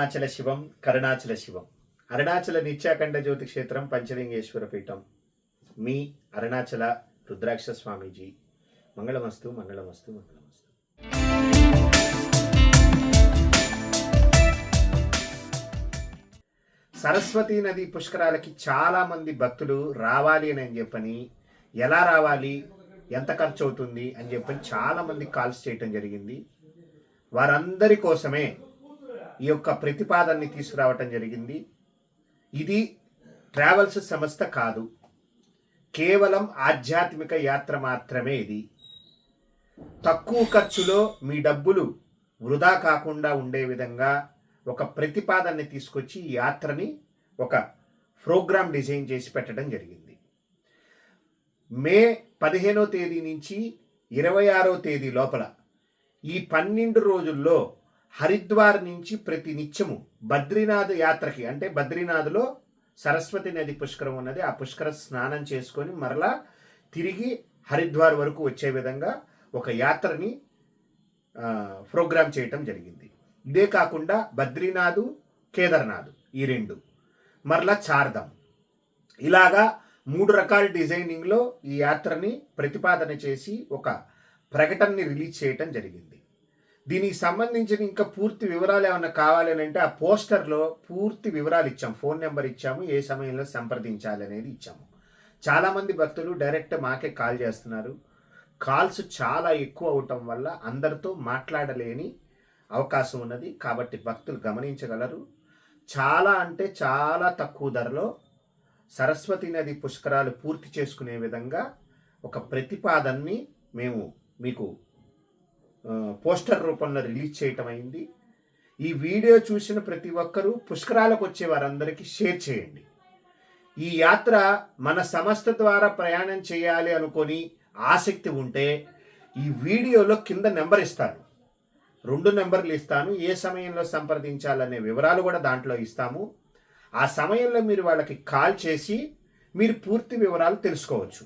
అరుణాచల శివం కరుణాచల శివం. అరుణాచల నిత్యాఖండ జ్యోతి క్షేత్రం పంచలింగేశ్వర పీఠం. మీ అరుణాచల రుద్రాక్ష స్వామీజీ. మంగళమస్తు మంగళమస్తు మంగళమస్తు. సరస్వతీ నది పుష్కరాలకి చాలా మంది భక్తులు రావాలి అని అని చెప్పని ఎలా రావాలి ఎంత ఖర్చు అవుతుంది అని చెప్పని చాలా మంది కాల్స్ చేయటం జరిగింది. వారందరి కోసమే ఈ యొక్క ప్రతిపాదనని తీసుకురావటం జరిగింది. ఇది ట్రావెల్స్ సంస్థ కాదు. కేవలం ఆధ్యాత్మిక యాత్ర మాత్రమే ఇది. తక్కువ ఖర్చులో మీ డబ్బులు వృధా కాకుండా ఉండే విధంగా ఒక ప్రతిపాదనని తీసుకొచ్చి ఈ యాత్రని ఒక ప్రోగ్రామ్ డిజైన్ చేసి పెట్టడం జరిగింది. మే పదిహేనో తేదీ నుంచి ఇరవై ఆరో తేదీ లోపల ఈ పన్నెండు రోజుల్లో హరిద్వార్ నుంచి ప్రతి నిత్యము బద్రీనాథ్ యాత్రకి అంటే బద్రీనాథ్లో సరస్వతి నది పుష్కరం ఉన్నది. ఆ పుష్కర స్నానం చేసుకొని మరలా తిరిగి హరిద్వార్ వరకు వచ్చే విధంగా ఒక యాత్రని ప్రోగ్రామ్ చేయటం జరిగింది. ఇదే కాకుండా బద్రీనాథ్ కేదార్నాథ్ ఈ రెండు. మరలా చార్ధామ్. ఇలాగా మూడు రకాల డిజైనింగ్లో ఈ యాత్రని ప్రతిపాదన చేసి ఒక ప్రకటనని రిలీజ్ చేయటం జరిగింది. దీనికి సంబంధించిన ఇంకా పూర్తి వివరాలు ఏమైనా కావాలని అంటే ఆ పోస్టర్లో పూర్తి వివరాలు ఇచ్చాము ఫోన్ నెంబర్ ఇచ్చాము. ఏ సమయంలో సంప్రదించాలి అనేది ఇచ్చాము. చాలామంది భక్తులు డైరెక్ట్ మాకే కాల్ చేస్తున్నారు. కాల్స్ చాలా ఎక్కువ అవటం వల్ల అందరితో మాట్లాడలేని అవకాశం ఉన్నది. కాబట్టి భక్తులు గమనించగలరు. చాలా అంటే చాలా తక్కువ ధరలో సరస్వతి నది పుష్కరాలు పూర్తి చేసుకునే విధంగా ఒక ప్రతిపాదనని మేము మీకు పోస్టర్ రూపంలో రిలీజ్ చేయటం అయింది. ఈ వీడియో చూసిన ప్రతి ఒక్కరూ పుష్కరాలకు వచ్చే వారందరికీ షేర్ చేయండి. ఈ యాత్ర మన సంస్థ ద్వారా ప్రయాణం చేయాలి అనుకొని ఆసక్తి ఉంటే ఈ వీడియోలో కింద నెంబర్ ఇస్తాను. రెండు నెంబర్లు ఇస్తాను. ఏ సమయంలో సంప్రదించాలనే వివరాలు కూడా దాంట్లో ఇస్తాము. ఆ సమయంలో మీరు వాళ్ళకి కాల్ చేసి మీరు పూర్తి వివరాలు తెలుసుకోవచ్చు.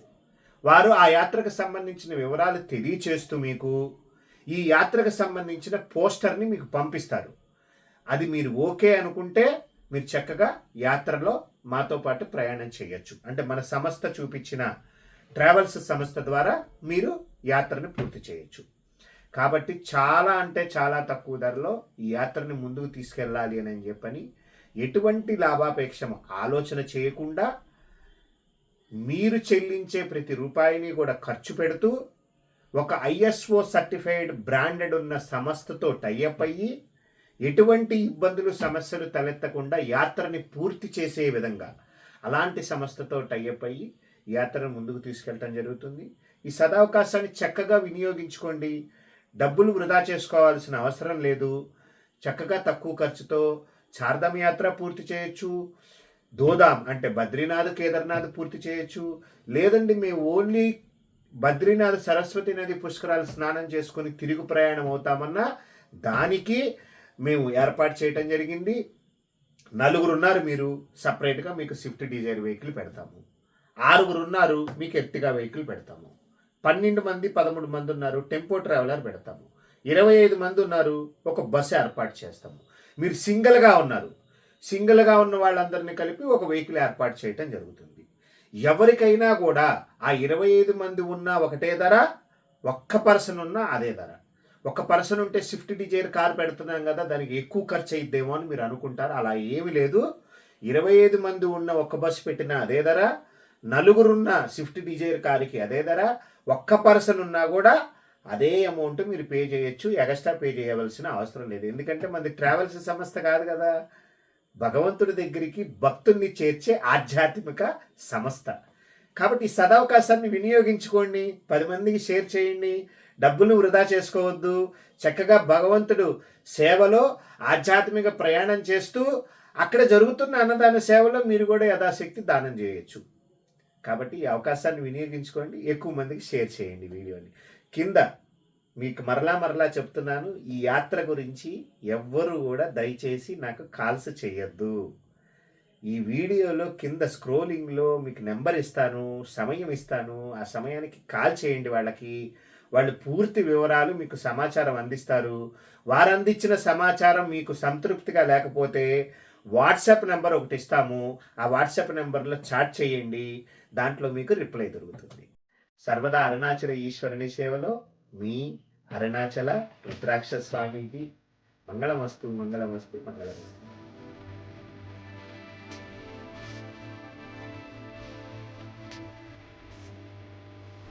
వారు ఆ యాత్రకు సంబంధించిన వివరాలు తెలియచేస్తూ మీకు ఈ యాత్రకు సంబంధించిన పోస్టర్ని మీకు పంపిస్తారు అది మీరు ఓకే అనుకుంటే మీరు చక్కగా యాత్రలో మాతో పాటు ప్రయాణం చేయొచ్చు. అంటే మన సంస్థ చూపించిన ట్రావెల్స్ సంస్థ ద్వారా మీరు యాత్రను పూర్తి చేయొచ్చు. కాబట్టి చాలా అంటే చాలా తక్కువ ధరలో ఈ యాత్రని ముందుకు తీసుకెళ్ళాలి అని చెప్పని ఎటువంటి లాభాపేక్ష ఆలోచన చేయకుండా మీరు చెల్లించే ప్రతి రూపాయిని కూడా ఖర్చు పెడుతూ ఒక ఐఎస్ఓ సర్టిఫైడ్ బ్రాండెడ్ ఉన్న సంస్థతో టైఅప్ అయ్యి ఎటువంటి ఇబ్బందులు సమస్యలు తలెత్తకుండా యాత్రని పూర్తి చేసే విధంగా అలాంటి సంస్థతో టైఅప్ అయ్యి యాత్రను ముందుకు తీసుకెళ్ళటం జరుగుతుంది. ఈ సదావకాశాన్ని చక్కగా వినియోగించుకోండి. డబ్బులు వృధా చేసుకోవాల్సిన అవసరం లేదు. చక్కగా తక్కువ ఖర్చుతో చార్ధామ్ యాత్ర పూర్తి చేయొచ్చు. దోదాం అంటే బద్రీనాథ్ కేదార్నాథ్ పూర్తి చేయొచ్చు. లేదండి మేము ఓన్లీ బద్రీనాథ్ సరస్వతి నది పుష్కరాలు స్నానం చేసుకొని తిరుగు ప్రయాణం అవుతామన్నా దానికి మేము ఏర్పాటు చేయటం జరిగింది. నలుగురు ఉన్నారు మీరు. సపరేట్గా మీకు స్విఫ్ట్ డిజైర్ వెహికల్ పెడతాము. ఆరుగురు ఉన్నారు మీకు ఎత్తిగా వెహికల్ పెడతాము. పన్నెండు మంది పదమూడు మంది ఉన్నారు టెంపో ట్రావెలర్ పెడతాము. ఇరవై ఐదు మంది ఉన్నారు ఒక బస్సు ఏర్పాటు చేస్తాము. మీరు సింగిల్గా ఉన్నారు. సింగిల్గా ఉన్న వాళ్ళందరినీ కలిపి ఒక వెహికల్ ఏర్పాటు చేయటం జరుగుతుంది. ఎవరికైనా కూడా ఆ ఇరవై ఐదు మంది ఉన్నా ఒకటే ధర ఒక్క పర్సన్ ఉన్నా అదే ధర. ఒక పర్సన్ ఉంటే స్విఫ్ట్ డిజైర్ కార్ పెడుతున్నాం కదా దానికి ఎక్కువ ఖర్చు అయిద్దేమో అని మీరు అనుకుంటారు. అలా ఏమీ లేదు. ఇరవై ఐదు మంది ఉన్న ఒక్క బస్సు పెట్టినా అదే ధర నలుగురున్న స్విఫ్ట్ డిజైర్ కారుకి అదే ధర ఒక్క పర్సన్ ఉన్నా కూడా అదే అమౌంట్ మీరు పే చేయొచ్చు. ఎక్స్ట్రా పే చేయవలసిన అవసరం లేదు. ఎందుకంటే మనది ట్రావెల్స్ సంస్థ కాదు కదా. భగవంతుడి దగ్గరికి భక్తుల్ని చేర్చే ఆధ్యాత్మిక సంస్థ. కాబట్టి ఈ సదవకాశాన్ని వినియోగించుకోండి పది మందికి షేర్ చేయండి డబ్బులు వృధా చేసుకోవద్దు చక్కగా భగవంతుడు సేవలో ఆధ్యాత్మిక ప్రయాణం చేస్తూ అక్కడ జరుగుతున్న అన్నదాన సేవలో మీరు కూడా యథాశక్తి దానం చేయొచ్చు. కాబట్టి ఈ అవకాశాన్ని వినియోగించుకోండి ఎక్కువ మందికి షేర్ చేయండి వీడియోని. కింద మీకు మరలా మరలా చెప్తున్నాను ఈ యాత్ర గురించి ఎవ్వరు కూడా దయచేసి నాకు కాల్స్ చేయొద్దు. ఈ వీడియోలో కింద స్క్రోలింగ్లో మీకు నెంబర్ ఇస్తాను సమయం ఇస్తాను ఆ సమయానికి కాల్ చేయండి వాళ్ళకి. వాళ్ళు పూర్తి వివరాలు మీకు సమాచారం అందిస్తారు. వారు అందించిన సమాచారం మీకు సంతృప్తిగా లేకపోతే వాట్సాప్ నెంబర్ ఒకటి ఇస్తాము. ఆ వాట్సాప్ నెంబర్లో చాట్ చేయండి. దాంట్లో మీకు రిప్లై దొరుకుతుంది. సర్వదా అరుణాచల ఈశ్వరుని సేవలో మీ అరుణాచల రుద్రాక్ష స్వామికి మంగళమస్తు మంగళమస్తు మంగళమస్తు.